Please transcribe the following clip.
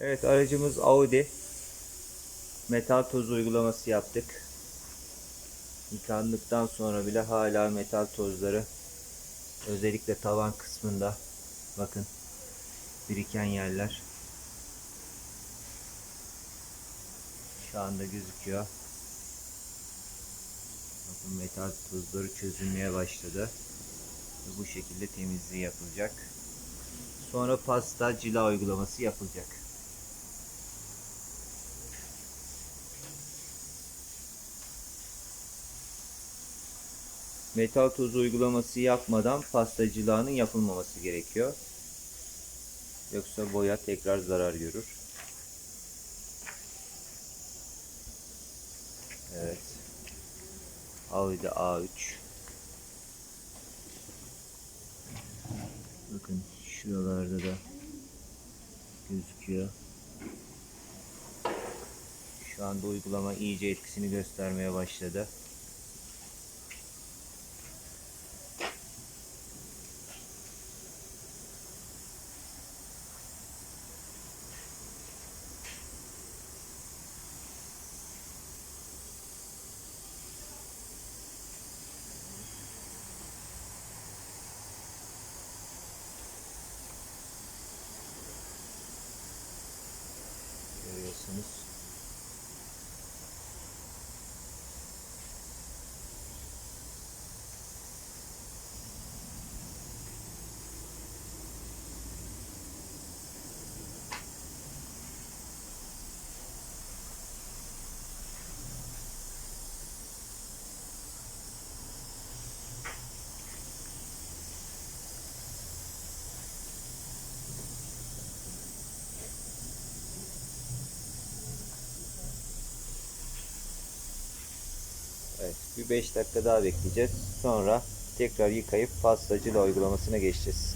Evet aracımız Audi. Metal toz uygulaması yaptık. Yıkandıktan sonra bile hala metal tozları özellikle tavan kısmında bakın biriken yerler şu anda gözüküyor. Bakın metal tozları çözülmeye başladı. Bu şekilde temizliği yapılacak. Sonra pasta cila uygulaması yapılacak. Metal tozu uygulaması yapmadan pasta cilanın yapılmaması gerekiyor. Yoksa boya tekrar zarar görür. Evet. Audi A3. Bakın şuralarda da gözüküyor. Şu anda uygulama iyice etkisini göstermeye başladı. göreceksiniz. Evet, bir 5 dakika daha bekleyeceğiz. Sonra tekrar yıkayıp pastacıyla uygulamasına geçeceğiz.